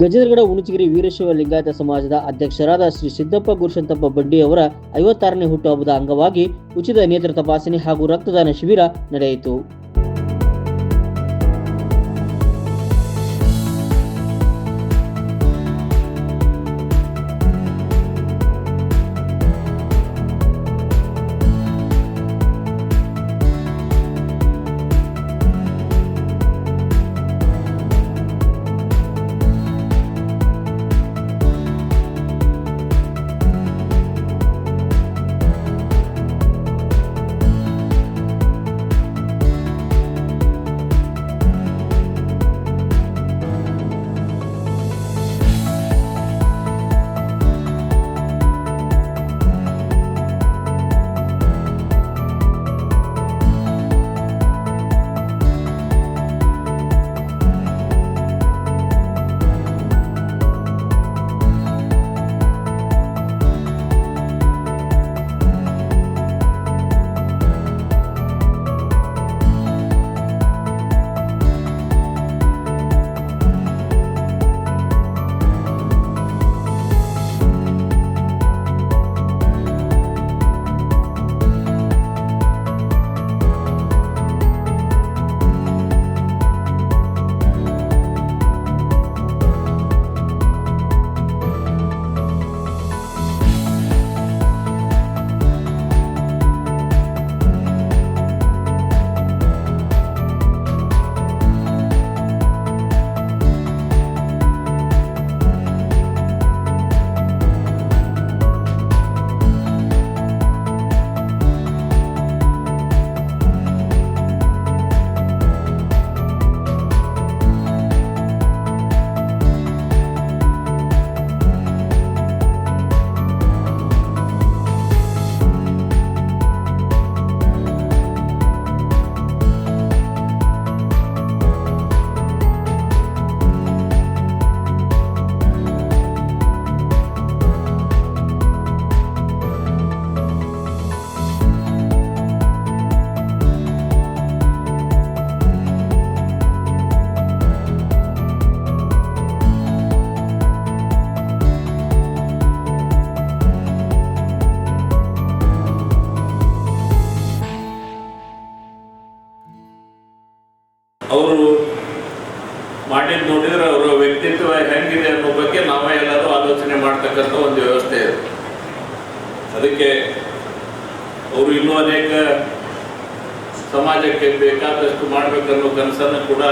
ಗಜೇಂದ್ರಗಡ ಉಣಚಗಿರಿ ವೀರಶೈವ ಲಿಂಗಾಯತ ಸಮಾಜದ ಅಧ್ಯಕ್ಷರಾದ ಶ್ರೀ ಸಿದ್ದಪ್ಪ ಗುರುಶಂತಪ್ಪ ಬಂಡಿ ಅವರ ಐವತ್ತಾರನೇ ಹುಟ್ಟುಹಬ್ಬದ ಅಂಗವಾಗಿ ಉಚಿತ ನೇತ್ರ ತಪಾಸಣೆ ಹಾಗೂ ರಕ್ತದಾನ ಶಿಬಿರ ನಡೆಯಿತು. ಮಾಡ್ತಕ್ಕಂಥ ಒಂದು ವ್ಯವಸ್ಥೆ ಇದೆ. ಅದಕ್ಕೆ ಅವರು ಇನ್ನೂ ಅನೇಕ ಸಮಾಜಕ್ಕೆ ಬೇಕಾದಷ್ಟು ಮಾಡಬೇಕನ್ನೋ ಕನಸನ್ನು ಕೂಡ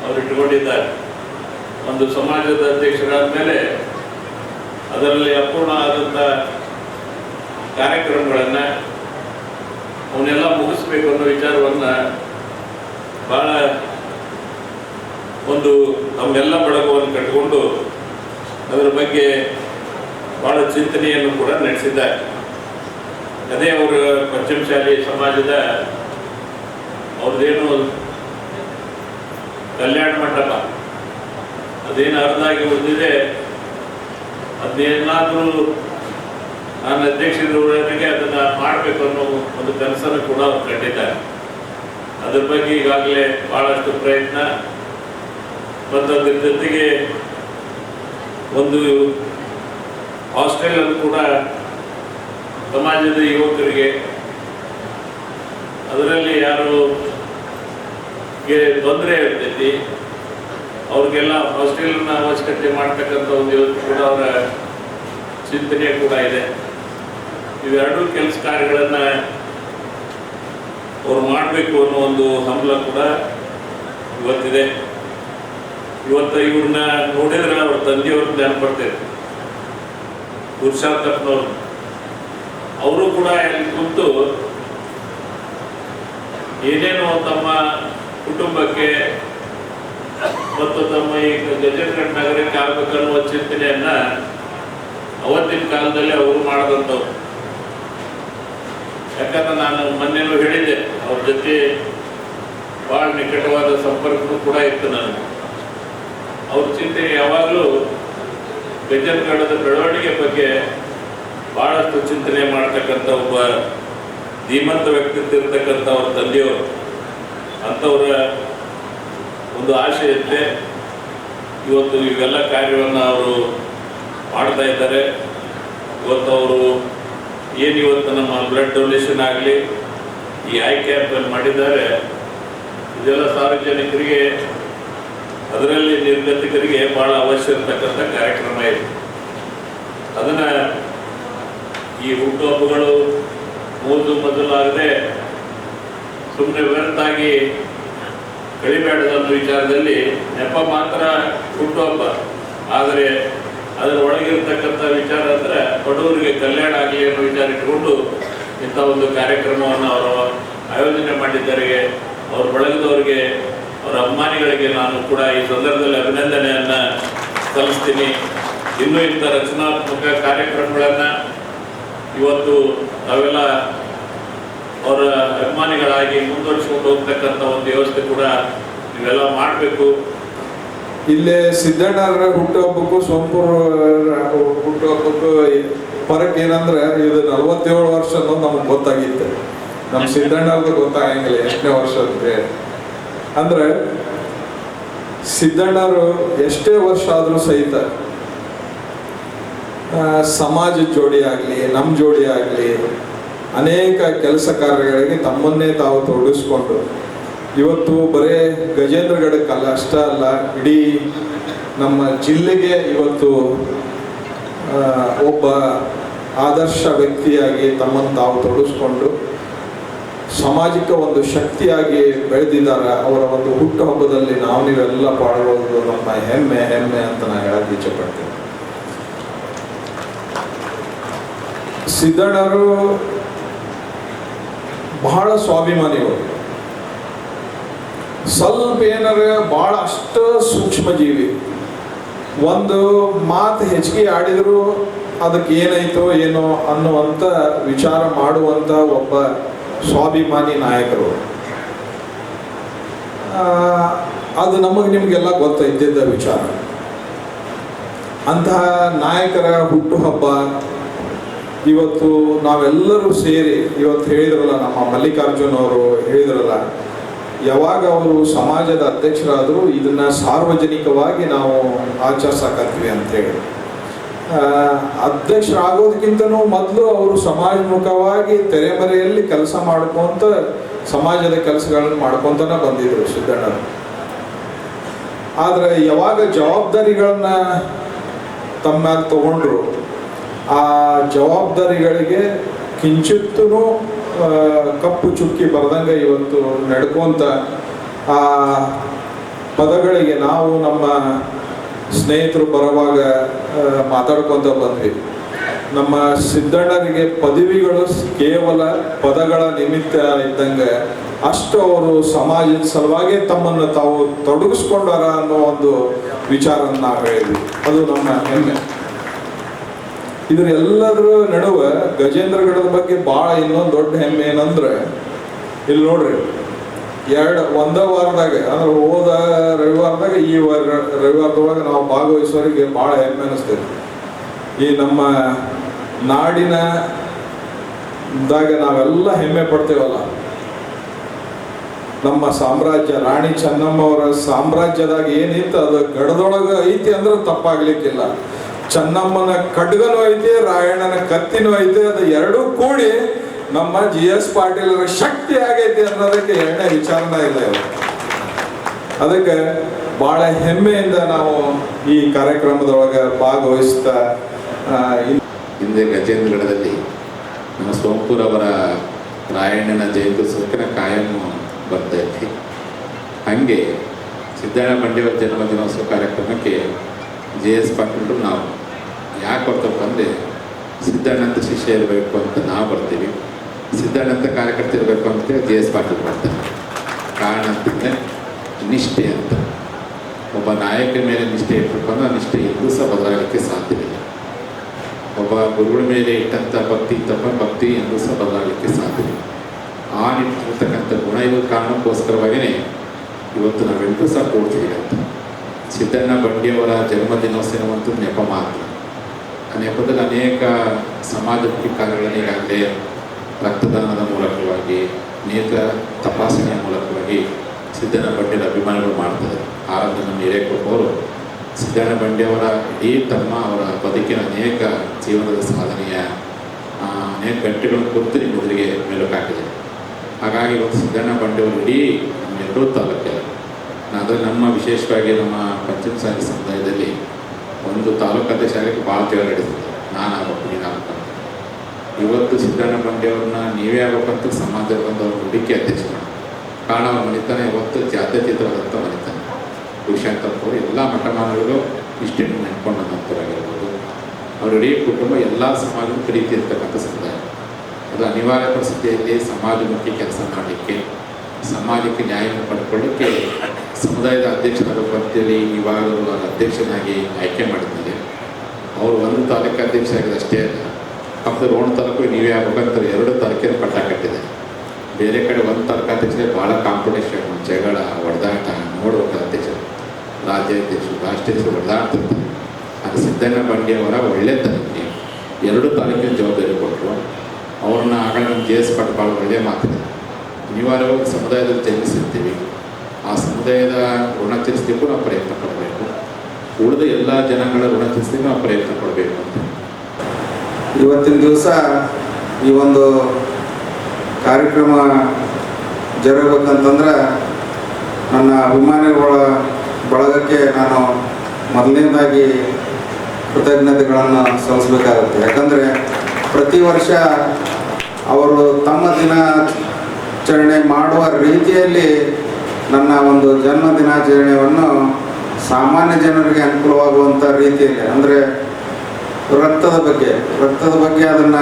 ಅವರು ಇಟ್ಕೊಂಡಿದ್ದಾರೆ ಒಂದು ಸಮಾಜದ ಅಧ್ಯಕ್ಷರಾದ ಮೇಲೆ ಅದರಲ್ಲಿ ಅಪೂರ್ಣ ಆದಂಥ ಕಾರ್ಯಕ್ರಮಗಳನ್ನು ಅವನ್ನೆಲ್ಲ ಮುಗಿಸ್ಬೇಕು ಅನ್ನೋ ವಿಚಾರವನ್ನು ಭಾಳ ಒಂದು ನಮ್ಮೆಲ್ಲ ಬಳಗವನ್ನು ಕಟ್ಟಿಕೊಂಡು ಅದರ ಬಗ್ಗೆ ಬಹಳ ಚಿಂತನೆಯನ್ನು ಕೂಡ ನಡೆಸಿದ್ದಾರೆ. ಅದೇ ಅವರು ಪಂಚಮಶಾಲಿ ಸಮಾಜದ ಅವ್ರದ್ದೇನು ಕಲ್ಯಾಣ ಮಂಟಪ, ಅದೇನು ಅರ್ಧಾಗಿ ಉಳಿದಿದೆ ಅದನ್ನೇನಾದರೂ ನಾನು ಅಧ್ಯಕ್ಷರಿಗೆ ಅದನ್ನು ಮಾಡಬೇಕು ಅನ್ನೋ ಒಂದು ಕನಸನ್ನು ಕೂಡ ಅವ್ರು ಕಂಡಿದ್ದಾರೆ. ಅದ್ರ ಬಗ್ಗೆ ಈಗಾಗಲೇ ಭಾಳಷ್ಟು ಪ್ರಯತ್ನ ಮತ್ತು ಅದ್ರ ಜೊತೆಗೆ ಒಂದು ಹಾಸ್ಟೆಲ್ ಅನ್ನು ಕೂಡ ಸಮಾಜದ ಯುವಕರಿಗೆ ಅದರಲ್ಲಿ ಯಾರು ತೊಂದರೆ ಇರ್ತೈತಿ, ಅವ್ರಿಗೆಲ್ಲ ಹಾಸ್ಟೆಲ್ನ ಅವಶ್ಯಕತೆ ಮಾಡ್ತಕ್ಕಂಥ ಒಂದು ಯೋಜನೆ ಕೂಡ ಅವರ ಚಿಂತನೆ ಕೂಡ ಇದೆ. ಇವೆರಡೂ ಕೆಲಸ ಕಾರ್ಯಗಳನ್ನು ಅವ್ರು ಮಾಡಬೇಕು ಅನ್ನೋ ಒಂದು ಹಂಬಲ ಕೂಡ ಇವತ್ತಿದೆ. ಇವತ್ತು ಇವ್ರನ್ನ ನೋಡಿದ್ರೆ ಅವ್ರ ತಂದೆಯವ್ರ ನೆನಪಡ್ತೇವೆ ಪುರುಷಾರ್ಥಪ್ಪನವ್ರು ಅವರು ಕೂಡ ಇಲ್ಲಿ ಕುಂತು ಏನೇನೋ ತಮ್ಮ ಕುಟುಂಬಕ್ಕೆ ಮತ್ತು ತಮ್ಮ ಈ ಗಜಕಟ್ ನಗರಕ್ಕೆ ಆಗ್ಬೇಕನ್ನುವ ಚಿಂತನೆಯನ್ನ ಅವತ್ತಿನ ಕಾಲದಲ್ಲಿ ಅವರು ಮಾಡದಂಥವ್ರು. ಯಾಕಂದ್ರೆ ನಾನು ಮೊನ್ನೆನೂ ಹೇಳಿದ್ದೆ, ಅವ್ರ ಜೊತೆ ಭಾಳ ನಿಕಟವಾದ ಸಂಪರ್ಕನೂ ಕೂಡ ಇತ್ತು ನನಗೆ. ಅವ್ರ ಚಿಂತೆ ಯಾವಾಗಲೂ ಬೆಜ್ಜನಗಡದ ಬೆಳವಣಿಗೆ ಬಗ್ಗೆ ಬಹಳಷ್ಟು ಚಿಂತನೆ ಮಾಡ್ತಕ್ಕಂಥ ಒಬ್ಬ ಧೀಮಂತ ವ್ಯಕ್ತಿತ್ವ ಇರ್ತಕ್ಕಂಥ ಅವ್ರ ತಂದೆಯವರು. ಅಂಥವ್ರ ಒಂದು ಆಶೆ ಇದ್ದೆ ಇವತ್ತು ಇವೆಲ್ಲ ಕಾರ್ಯವನ್ನು ಅವರು ಮಾಡ್ತಾ ಇದ್ದಾರೆ. ಇವತ್ತು ಅವರು ಏನು ಇವತ್ತು ನಮ್ಮ ಬ್ಲಡ್ ಡೊನೇಷನ್ ಆಗಲಿ ಈ ಐ ಕ್ಯಾಂಪ್ ಮಾಡಿದ್ದಾರೆ. ಇದೆಲ್ಲ ಸಾರ್ವಜನಿಕರಿಗೆ ಅದರಲ್ಲಿ ನಿರ್ಗತಿಕರಿಗೆ ಬಹಳ ಅವಶ್ಯ ಇರತಕ್ಕಂಥ ಕಾರ್ಯಕ್ರಮ ಇದೆ. ಅದನ್ನು ಈ ಹುಟ್ಟುಹಬ್ಬಗಳು ಮೂದು ಮೊದಲಾಗದೆ ಸುಮ್ಮನೆ ವ್ಯರ್ಥಾಗಿ ಕಳಿಬೇಡದ ವಿಚಾರದಲ್ಲಿ ನೆಪ ಮಾತ್ರ ಹುಟ್ಟುಹಬ್ಬ ಆದರೆ ಅದರ ಒಳಗಿರ್ತಕ್ಕಂಥ ವಿಚಾರ ಅಂದರೆ ಬಡವರಿಗೆ ಕಲ್ಯಾಣ ಆಗಲಿ ಅನ್ನೋ ವಿಚಾರ ಇಟ್ಟುಕೊಂಡು ಇಂಥ ಒಂದು ಕಾರ್ಯಕ್ರಮವನ್ನು ಅವರು ಆಯೋಜನೆ ಮಾಡಿದ್ದಾರೆ ಅವ್ರು ಬಳಗದವರಿಗೆ ಅವರ ಅಭಿಮಾನಿಗಳಿಗೆ ನಾನು ಕೂಡ ಈ ಸಂದರ್ಭದಲ್ಲಿ ಅಭಿನಂದನೆಯನ್ನು ಸಲ್ಲಿಸ್ತೀನಿ. ಇನ್ನೂ ಇಂಥ ರಚನಾತ್ಮಕ ಕಾರ್ಯಕ್ರಮಗಳನ್ನು ಇವತ್ತು ನಾವೆಲ್ಲ ಅವರ ಅಭಿಮಾನಿಗಳಾಗಿ ಮುಂದುವರಿಸಿಕೊಂಡು ಹೋಗ್ತಕ್ಕಂಥ ಒಂದು ವ್ಯವಸ್ಥೆ ಕೂಡ ನೀವೆಲ್ಲ ಮಾಡಬೇಕು. ಇಲ್ಲೇ ಸಿದ್ದಣ್ಣರ ಹುಟ್ಟುಹಬ್ಬಕ್ಕೂ ಸೋಂಪುರ ಹುಟ್ಟುಹಬ್ಬಕ್ಕೂ ಫರಕ್ ಏನಂದ್ರೆ ಇದು ನಲವತ್ತೇಳು ವರ್ಷ ಅನ್ನೋದು ನಮ್ಗೆ ಗೊತ್ತಾಗಿತ್ತು. ನಮ್ಮ ಸಿದ್ದಣ್ಣರ್ದು ಗೊತ್ತಾಗಂಗಿಲ್ಲ ಎಷ್ಟನೇ ವರ್ಷ ಅಂತ ಅಂದ್ರೆ ಸಿದ್ದಣ್ಣರು ಎಷ್ಟೇ ವರ್ಷ ಆದರೂ ಸಹಿತ ಸಮಾಜದ ಜೋಡಿ ಆಗಲಿ ನಮ್ಮ ಜೋಡಿ ಆಗಲಿ, ಅನೇಕ ಕೆಲಸ ಕಾರ್ಯಗಳಿಗೆ ತಮ್ಮನ್ನೇ ತಾವು ತೊಡಗಿಸ್ಕೊಂಡು, ಇವತ್ತು ಬರೇ ಗಜೇಂದ್ರಗಢಕ್ಕಲ್ಲ ಅಷ್ಟೇ ಅಲ್ಲ, ಇಡೀ ನಮ್ಮ ಜಿಲ್ಲೆಗೆ ಇವತ್ತು ಒಬ್ಬ ಆದರ್ಶ ವ್ಯಕ್ತಿಯಾಗಿ ತಮ್ಮನ್ನು ತಾವು ತೊಡಗಿಸ್ಕೊಂಡು ಸಾಮಾಜಿಕ ಒಂದು ಶಕ್ತಿಯಾಗಿ ಬೆಳೆದಿದ್ದಾರೆ. ಅವರ ಒಂದು ಹುಟ್ಟುಹಬ್ಬದಲ್ಲಿ ನಾವು ನೀವೆಲ್ಲ ಪಾಲ್ಗೊಳ್ಳೋದು ನಮ್ಮ ಹೆಮ್ಮೆ ಹೆಮ್ಮೆ ಅಂತ ನಾನು ಹೇಳಕ್ಕೆ ಇಚ್ಛೆಪಡ್ತೀನಿ. ಸಿದ್ದಣ್ಣರು ಬಹಳ ಸ್ವಾಭಿಮಾನಿಗಳು. ಸ್ವಲ್ಪ ಏನಾರ ಬಹಳ ಅಷ್ಟ ಸೂಕ್ಷ್ಮ ಜೀವಿ ಒಂದು ಮಾತು ಹೆಚ್ಚಿಗೆ ಆಡಿದರೂ ಅದಕ್ಕೆ ಏನಾಯ್ತೋ, ಏನೋ ಅನ್ನುವಂಥ ವಿಚಾರ ಮಾಡುವಂಥ ಒಬ್ಬ ಸ್ವಾಭಿಮಾನಿ ನಾಯಕರು. ಅದು ನಮಗೆ ನಿಮಗೆಲ್ಲ ಗೊತ್ತಿದ್ದ ವಿಚಾರ. ಅಂತಹ ನಾಯಕರ ಹುಟ್ಟುಹಬ್ಬ, ಇವತ್ತು ನಾವೆಲ್ಲರೂ ಸೇರಿ ಇವತ್ತು ಹೇಳಿದ್ರಲ್ಲ, ನಮ್ಮ ಮಲ್ಲಿಕಾರ್ಜುನ್ ಅವರು ಹೇಳಿದ್ರಲ್ಲ, ಯಾವಾಗ ಅವರು ಸಮಾಜದ ಅಧ್ಯಕ್ಷರಾದರೂ ಇದನ್ನು ಸಾರ್ವಜನಿಕವಾಗಿ ನಾವು ಆಚರಿಸಕತ್ವಿ ಅಂತೇಳಿ. ಅಧ್ಯಕ್ಷರಾಗೋದಕ್ಕಿಂತನೂ ಮೊದಲು ಅವರು ಸಮಾಜಮುಖವಾಗಿ ತೆರೆಮರೆಯಲ್ಲಿ ಕೆಲಸ ಮಾಡ್ಕೊಂತ, ಸಮಾಜದ ಕೆಲಸಗಳನ್ನು ಮಾಡ್ಕೊಂತಾನೆ ಬಂದಿದ್ರು ಸಿದ್ದಣ್ಣ ಆದರೆ ಯಾವಾಗ ಜವಾಬ್ದಾರಿಗಳನ್ನ ತಮ್ಮ ತಗೊಂಡ್ರು, ಆ ಜವಾಬ್ದಾರಿಗಳಿಗೆ ಕಿಂಚಿತ್ತೂ ಕಪ್ಪು ಚುಕ್ಕಿ ಬರ್ದಂಗೆ ಇವತ್ತು ನಡ್ಕೊಂತ ಆ ಪದಗಳಿಗೆ ನಾವು ನಮ್ಮ ಸ್ನೇಹಿತರು ಬರುವಾಗ ಮಾತಾಡ್ಕೊತ ಬಂದ್ವಿ. ನಮ್ಮ ಸಿದ್ದಣ್ಣರಿಗೆ ಪದವಿಗಳು ಕೇವಲ ಪದಗಳ ನಿಮಿತ್ತ ಇದ್ದಂಗೆ ಅಷ್ಟು ಅವರು ಸಮಾಜದ ಸಲುವಾಗಿ ತಮ್ಮನ್ನು ತಾವು ತೊಡಗಿಸ್ಕೊಂಡಾರ ಅನ್ನೋ ಒಂದು ವಿಚಾರನ ನಾವು ಹೇಳಿದ್ವಿ. ಅದು ನಮ್ಮ ಹೆಮ್ಮೆ. ಇದ್ರ ಎಲ್ಲದರ ನಡುವೆ ಗಜೇಂದ್ರಗಡದ ಬಗ್ಗೆ ಭಾಳ ಇನ್ನೊಂದು ದೊಡ್ಡ ಹೆಮ್ಮೆ ಏನಂದ್ರೆ, ಇಲ್ಲಿ ನೋಡ್ರಿ ಎರಡು, ಒಂದೇ ವಾರದಾಗ, ಅಂದ್ರೆ ಹೋದ ರವಿವಾರದಾಗ ಈ ವಾರ, ರವಿವಾರದೊಳಗೆ ನಾವು ಭಾಗವಹಿಸೋರಿಗೆ ಭಾಳ ಹೆಮ್ಮೆ ಅನಿಸ್ತೈತಿ. ಈ ನಮ್ಮ ನಾಡಿನ ದಾಗ ನಾವೆಲ್ಲ ಹೆಮ್ಮೆ ಪಡ್ತೇವಲ್ಲ. ನಮ್ಮ ಸಾಮ್ರಾಜ್ಯ ರಾಣಿ ಚೆನ್ನಮ್ಮ ಅವರ ಸಾಮ್ರಾಜ್ಯದಾಗ ಏನಿತ್ತು, ಅದು ಗಡದೊಳಗೆ ಐತಿ ಅಂದ್ರೆ ತಪ್ಪಾಗ್ಲಿಕ್ಕಿಲ್ಲ. ಚೆನ್ನಮ್ಮನ ಖಡ್ಗನೂ ಐತಿ, ರಾಯಣ್ಣನ ಕತ್ತಿನೂ ಐತಿ, ಅದು ಎರಡೂ ಕೂಡಿ ನಮ್ಮ ಜಿ ಎಸ್ ಪಾಟೀಲ್ ಶಕ್ತಿ ಆಗೈತಿ ಅನ್ನೋದಕ್ಕೆ ಎರಡನೇ ವಿಚಾರನ ಇಲ್ಲ ಅದಕ್ಕೆ ಬಹಳ ಹೆಮ್ಮೆಯಿಂದ ನಾವು ಈ ಕಾರ್ಯಕ್ರಮದೊಳಗೆ ಭಾಗವಹಿಸ್ತಾ ಹಿಂದೆ ಗಜೇಂದ್ರಗಢದಲ್ಲಿ ನಮ್ಮ ಸೋಂಪುರವರ ರಾಯಣ್ಣನ ಜಯಂತ್ಯುತ್ಸವಕ್ಕೆ ಕಾಯಂ ಬರ್ತಾ ಇದ್ವಿ ಹಾಗೆ ಸಿದ್ದಣ್ಣ ಬಂಡೇವರ ಜನ್ಮದಿನೋತ್ಸವ ಕಾರ್ಯಕ್ರಮಕ್ಕೆ ಜೆ ಎಸ್ ಪಾಟೀಲ್ರು ನಾವು ಯಾಕೆ ಬರ್ತಪ್ಪ ಅಂದರೆ ಸಿದ್ದಣ್ಣಂತ ಶಿಷ್ಯ ಇರಬೇಕು ಅಂತ ನಾವು ಬರ್ತೀವಿ. ಸಿದ್ದಣ್ಣಂತ ಕಾರ್ಯಕರ್ತ ಇರಬೇಕು ಅಂತ ಜೆ ಎಸ್ ಪಾಟೀಲ್ ಮಾಡ್ತಾರೆ. ಕಾರಣ ಅಂತಂದರೆ ನಿಷ್ಠೆ ಅಂತ. ಒಬ್ಬ ನಾಯಕ ಮೇಲೆ ನಿಷ್ಠೆ ಇಟ್ಟರು ಆ ನಿಷ್ಠೆ ಎಂದೂ ಸಹ ಬದಲಾಗಲಿಕ್ಕೆ ಸಾಧ್ಯವಿಲ್ಲ. ಒಬ್ಬ ಗುರುಗಳ ಮೇಲೆ ಇಟ್ಟಂಥ ಭಕ್ತಿ ತಪ್ಪ ಭಕ್ತಿ ಎಂದು ಸಹ ಬದಲಾಗಲಿಕ್ಕೆ ಸಾಧ್ಯವಿಲ್ಲ. ಆ ನಿಟ್ಟಿರ್ತಕ್ಕಂಥ ಗುಣ ಇರೋ ಕಾರಣಕ್ಕೋಸ್ಕರವಾಗಿಯೇ ಇವತ್ತು ನಾವೆಲ್ಲರೂ ಸಹ ಕೂಡ್ತೀವಿ ಅಂತ. ಸಿದ್ದಣ್ಣ ಬಂಡಿಯವರ ಜನ್ಮದಿನೋತ್ಸವವಂತೂ ನೆಪ ಮಾತ್ರ. ಆ ನೆಪದಲ್ಲಿ ಅನೇಕ ಸಮಾಜಮುಖಿ ಕಾರ್ಯಗಳನ್ನು ಈಗಾಗಲೇ ರಕ್ತದಾನದ ಮೂಲಕವಾಗಿ ನೇತ್ರ ತಪಾಸಣೆಯ ಮೂಲಕವಾಗಿ ಸಿದ್ದನ ಬಂಡಿಯವರ ಅಭಿಮಾನಿಗಳು ಮಾಡ್ತಾರೆ. ನಮ್ಮ ಹಿರೇಕೊಪ್ಪವರು ಸಿದ್ದಣ್ಣ ಬಂಡಿಯವರ ಇಡೀ ತಮ್ಮ ಅವರ ಬದುಕಿನ ಅನೇಕ ಜೀವನದ ಸಾಧನೆಯ ಅನೇಕ ಗಂಟೆಗಳನ್ನು ಕುರಿತು ನಿಮ್ಮ ಎದುರಿಗೆ ಮೆಲುಕು ಹಾಕಿದೆ ಹಾಗಾಗಿ ಇವತ್ತು ಸಿದ್ದಣ್ಣ ಬಂಡಿಯವರು ಇಡೀ ನಮ್ಮ ಎರಡೂ ತಾಲೂಕಿನ ಆದರೆ ನಮ್ಮ ವಿಶೇಷವಾಗಿ ನಮ್ಮ ಪಂಚಮ ಸಾರಿ ಸಮುದಾಯದಲ್ಲಿ ಒಂದು ತಾಲೂಕು ಅಧ್ಯಕ್ಷ ಆಗಲಿಕ್ಕೆ ಭಾಳ ಜಗಳ ನಾನು. ಇವತ್ತು ಸಿದ್ದಣ್ಣ ಬಂಡಿಯವ್ರನ್ನ ನೀವೇ ಆಗ್ಬೇಕಂತ ಸಮಾಜದ ಒಂದು ಅವ್ರ ಹುಡುಕಿ ಅಧ್ಯಕ್ಷ. ಮಾಡಿ ಕಾರಣ ಅವ್ರ ಮನೆತನ ಇವತ್ತು ಜಾತ್ಯತೀತವಾದಂಥ ಮನೆತನ. ಅವರು ಎಲ್ಲ ಮಠಮಾನಗಳು ಇಷ್ಟೇ ನೆನ್ಕೊಂಡಂಥವರಾಗಿರ್ಬೋದು ಅವ್ರ ಇಡೀ ಕುಟುಂಬ ಎಲ್ಲ ಸಮಾಜದ ಪ್ರೀತಿ ಇರ್ತಕ್ಕಂಥ ಸಮುದಾಯ. ಅದು ಅನಿವಾರ್ಯ ಪರಿಸ್ಥಿತಿಯಲ್ಲಿ ಸಮಾಜಮುಖಿ ಕೆಲಸ ಮಾಡಲಿಕ್ಕೆ, ಸಮಾಜಕ್ಕೆ ನ್ಯಾಯವನ್ನು ಪಡ್ಕೊಳ್ಳಿಕ್ಕೆ ಸಮುದಾಯದ ಅಧ್ಯಕ್ಷರಾಗಬೇಕು ಬರ್ತೀರಿ ಇವಾಗಲೂ ಅವರ ಅಧ್ಯಕ್ಷನಾಗಿ ಆಯ್ಕೆ ಮಾಡಿದ್ದಾರೆ ಅವರು ಒಂದು ತಾಲೂಕು ಅಧ್ಯಕ್ಷ ಆಗಿದ್ದಷ್ಟೇ ಅಲ್ಲ ಪಕ್ಕದ ರೋಣ ತಾಲೂಕು ನೀವೇ ಆಗ್ಬೇಕಂತ ಎರಡು ತಾಲೂಕಿನ ಪಟ್ಟ ಕಟ್ಟಿದೆ. ಬೇರೆ ಕಡೆ ಒಂದು ತಾಲೂಕು ಅಧ್ಯಕ್ಷರೇ ಭಾಳ ಕಾಂಪಿಟೇಷನ್ ಜಗಳ ಹೊಡೆದಾಟ ನೋಡ್ಬೇಕು ಅಧ್ಯಕ್ಷರು ರಾಜ್ಯಾಧ್ಯಕ್ಷರು ರಾಷ್ಟ್ರೀಯ ಹೊಡೆದಾಡ್ತಿರ್ತಾರೆ ಅದು ಸಿದ್ದಣ್ಣ ಬಂಡಿಯವರ ಒಳ್ಳೆ ತನಕ್ಕೆ ಎರಡು ತಾಲೂಕಿನ ಜವಾಬ್ದಾರಿ ಕೊಟ್ಟರು. ಅವ್ರನ್ನ ಆಗ ನಮ್ಮ ಜೆ ಎಸ್ ಪಟ್ ಭಾಳ ಒಳ್ಳೆಯ ಮಾತಿದೆ. ಅನಿವಾರ್ಯವಾಗಿ ಸಮುದಾಯದಲ್ಲಿ ಜನಿಸಿರ್ತೀವಿ. ಆ ಸಮುದಾಯದ ಋಣ ತೀರಿಸ್ಲಿಕ್ಕೂ ನಾವು ಪ್ರಯತ್ನ ಪಡಬೇಕು. ಉಳಿದ ಎಲ್ಲ ಜನಗಳ ಋಣ ತೀರಿಸ್ಲಿಕ್ಕೆ ನಾವು ಪ್ರಯತ್ನ ಪಡಬೇಕು ಅಂತ ಇವತ್ತಿನ ದಿವಸ ಈ ಒಂದು ಕಾರ್ಯಕ್ರಮ ಜರುಗಬೇಕಂತಂದ್ರೆ ನನ್ನ ಅಭಿಮಾನಿಗಳ ಬಳಗಕ್ಕೆ ನಾನು ಮೊದಲನೇದಾಗಿ ಕೃತಜ್ಞತೆಗಳನ್ನು ಸಲ್ಲಿಸಬೇಕಾಗುತ್ತೆ. ಯಾಕಂದರೆ ಪ್ರತಿ ವರ್ಷ ಅವರು ತಮ್ಮ ದಿನಾಚರಣೆ ಮಾಡುವ ರೀತಿಯಲ್ಲಿ ನನ್ನ ಒಂದು ಜನ್ಮ ದಿನಾಚರಣೆಯನ್ನು ಸಾಮಾನ್ಯ ಜನರಿಗೆ ಅನುಕೂಲವಾಗುವಂಥ ರೀತಿಯಲ್ಲಿ. ಅಂದರೆ ರಕ್ತದ ಬಗ್ಗೆ ರಕ್ತದ ಬಗ್ಗೆ ಅದನ್ನ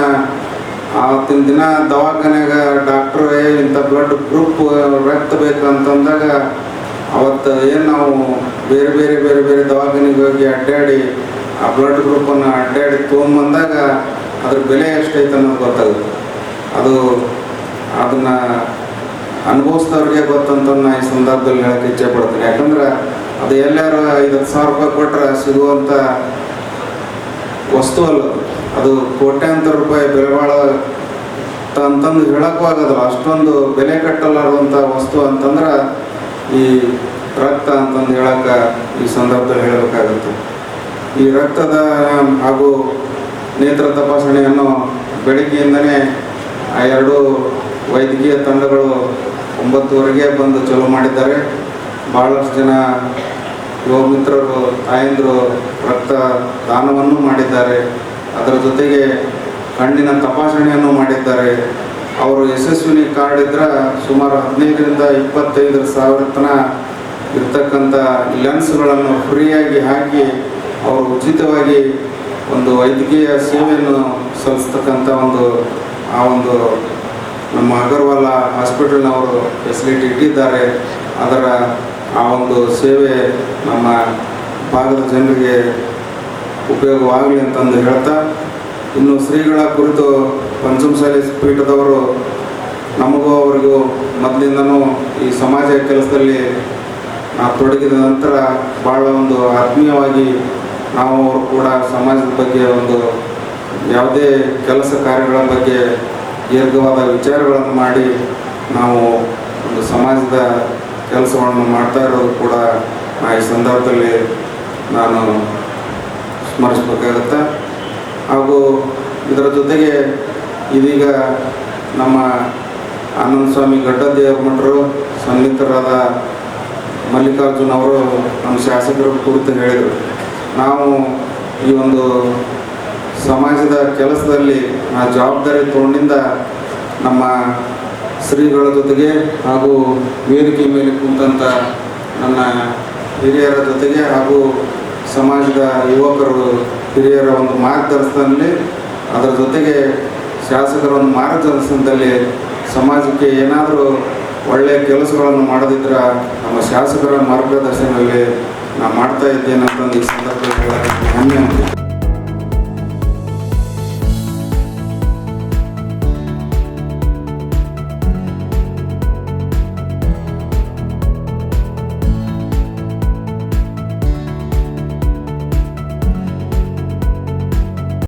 ಆವತ್ತಿನ ದಿನ ದವಾಖಾನೆಯಾಗ ಡಾಕ್ಟ್ರು ಇಂಥ ಬ್ಲಡ್ ಗ್ರೂಪ್ ರಕ್ತ ಬೇಕು ಅಂತಂದಾಗ ಅವತ್ತು ಏನು ನಾವು ಬೇರೆ ಬೇರೆ ಬೇರೆ ಬೇರೆ ದವಾಖಾನೆಗೆ ಹೋಗಿ ಅಡ್ಡಾಡಿ ಆ ಬ್ಲಡ್ ಗ್ರೂಪನ್ನು ಅಡ್ಡಾಡಿ ತೊಗೊಂಬಂದಾಗ ಅದ್ರ ಬೆಲೆ ಎಷ್ಟೈತೆ ಅನ್ನೋದು ಗೊತ್ತಾಗುತ್ತೆ. ಅದು ಅದನ್ನು ಅನುಭವಿಸಿದವ್ರಿಗೆ ಗೊತ್ತಂತ ನಾ ಈ ಸಂದರ್ಭದಲ್ಲಿ ಹೇಳಕ್ಕೆ ಇಚ್ಛೆ ಪಡ್ತೀನಿ. ಯಾಕಂದ್ರೆ ಅದು ಎಲ್ಲರೂ ಐದು ಹತ್ತು ಸಾವಿರ ರೂಪಾಯಿ ಕೊಟ್ಟರೆ ಸಿಗುವಂಥ ವಸ್ತು ಅಲ್ಲ. ಅದು ಕೋಟ್ಯಾಂತರ ರೂಪಾಯಿ ಬೆಲೆ ಬಾಳ ಅಂತಂದು ಹೇಳಕ್ಕೂ ಆಗೋದಿಲ್ಲ ಅಷ್ಟೊಂದು ಬೆಲೆ ಕಟ್ಟಲಾರದಂಥ ವಸ್ತು ಅಂತಂದ್ರೆ ಈ ರಕ್ತ ಅಂತಂದು ಹೇಳಕ್ಕೆ ಈ ಸಂದರ್ಭದಲ್ಲಿ ಹೇಳಬೇಕಾಗುತ್ತೆ. ಈ ರಕ್ತದ ಹಾಗೂ ನೇತ್ರ ತಪಾಸಣೆಯನ್ನು ಬೆಳಿಗ್ಗೆಯಿಂದನೇ ಆ ಎರಡು ವೈದ್ಯಕೀಯ ತಂಡಗಳು ಒಂಬತ್ತುವರೆಗೆ ಬಂದು ಚಲೋ ಮಾಡಿದ್ದಾರೆ. ಭಾಳಷ್ಟು ಜನ ಯುವ ಮಿತ್ರರು ತಾಯಂದರು ರಕ್ತ ದಾನವನ್ನು ಮಾಡಿದ್ದಾರೆ. ಅದರ ಜೊತೆಗೆ ಕಣ್ಣಿನ ತಪಾಸಣೆಯನ್ನು ಮಾಡಿದ್ದಾರೆ. ಅವರು ಯಶಸ್ವಿನಿ ಕಾರ್ಡ್ ಇದ್ರೆ ಸುಮಾರು ಹದಿನೈದರಿಂದ ಇಪ್ಪತ್ತೈದು ಸಾವಿರ ತನ ಇರ್ತಕ್ಕಂಥ ಲೆನ್ಸ್ಗಳನ್ನು ಫ್ರೀಯಾಗಿ ಹಾಕಿ ಅವರು ಉಚಿತವಾಗಿ ಒಂದು ವೈದ್ಯಕೀಯ ಸೇವೆಯನ್ನು ಸಲ್ಲಿಸ್ತಕ್ಕಂಥ ಒಂದು, ಆ ಒಂದು ನಮ್ಮ ಅಗರ್ವಾಲ ಹಾಸ್ಪಿಟಲ್ನವರು ಫೆಸಿಲಿಟಿ ಇಟ್ಟಿದ್ದಾರೆ. ಅದರ ಆ ಒಂದು ಸೇವೆ ನಮ್ಮ ಭಾಗದ ಜನರಿಗೆ ಉಪಯೋಗವಾಗಲಿ ಅಂತಂದು ಹೇಳ್ತಾ, ಇನ್ನು ಶ್ರೀಗಳ ಕುರಿತು ಪಂಚಮಸಾಲಿ ಪೀಠದವರು ನಮಗೂ ಅವರಿಗೂ ಮೊದಲಿಂದನೂ ಈ ಸಮಾಜ ಕೆಲಸದಲ್ಲಿ ನಾವು ತೊಡಗಿದ ನಂತರ ಭಾಳ ಒಂದು ಆತ್ಮೀಯವಾಗಿ ನಾವು ಅವರು ಕೂಡ ಸಮಾಜದ ಬಗ್ಗೆ ಒಂದು ಯಾವುದೇ ಕೆಲಸ ಕಾರ್ಯಗಳ ಬಗ್ಗೆ ದೀರ್ಘವಾದ ವಿಚಾರಗಳನ್ನು ಮಾಡಿ ನಾವು ಒಂದು ಸಮಾಜದ ಕೆಲಸಗಳನ್ನು ಮಾಡ್ತಾ ಇರೋದು ಕೂಡ ಆ ಈ ಸಂದರ್ಭದಲ್ಲಿ ನಾನು ಸ್ಮರಿಸಬೇಕಾಗತ್ತೆ. ಹಾಗೂ ಇದರ ಜೊತೆಗೆ ಇದೀಗ ನಮ್ಮ ಆನಂದ ಸ್ವಾಮಿ ಗಡ್ಡ ಮಠರು ಸನ್ನಿಹಿತರಾದ ಮಲ್ಲಿಕಾರ್ಜುನ್ ಅವರು ನಮ್ಮ ಶಾಸಕರ ಕುರಿತು ಹೇಳಿದರು. ನಾವು ಈ ಒಂದು ಸಮಾಜದ ಕೆಲಸದಲ್ಲಿ, ಆ ಜವಾಬ್ದಾರಿ ತಗೊಂಡಿಂದ ನಮ್ಮ ಶ್ರೀಗಳ ಜೊತೆಗೆ ಹಾಗೂ ವೇದಿಕೆ ಮೇಲೆ ಕುಂತಂಥ ನನ್ನ ಹಿರಿಯರ ಜೊತೆಗೆ ಹಾಗೂ ಸಮಾಜದ ಯುವಕರು ಹಿರಿಯರ ಒಂದು ಮಾರ್ಗದರ್ಶನದಲ್ಲಿ, ಅದರ ಜೊತೆಗೆ ಶಾಸಕರ ಒಂದು ಮಾರ್ಗದರ್ಶನದಲ್ಲಿ ಸಮಾಜಕ್ಕೆ ಏನಾದರೂ ಒಳ್ಳೆಯ ಕೆಲಸಗಳನ್ನು ಮಾಡದಿದ್ರೆ ನಮ್ಮ ಶಾಸಕರ ಮಾರ್ಗದರ್ಶನದಲ್ಲಿ ನಾನು ಮಾಡ್ತಾ ಇದ್ದೇನೆ ಅಂತಂದು ಈ ಸಂದರ್ಭದಲ್ಲಿ ಹೆಮ್ಮೆ ಅನ್ಸುತ್ತೆ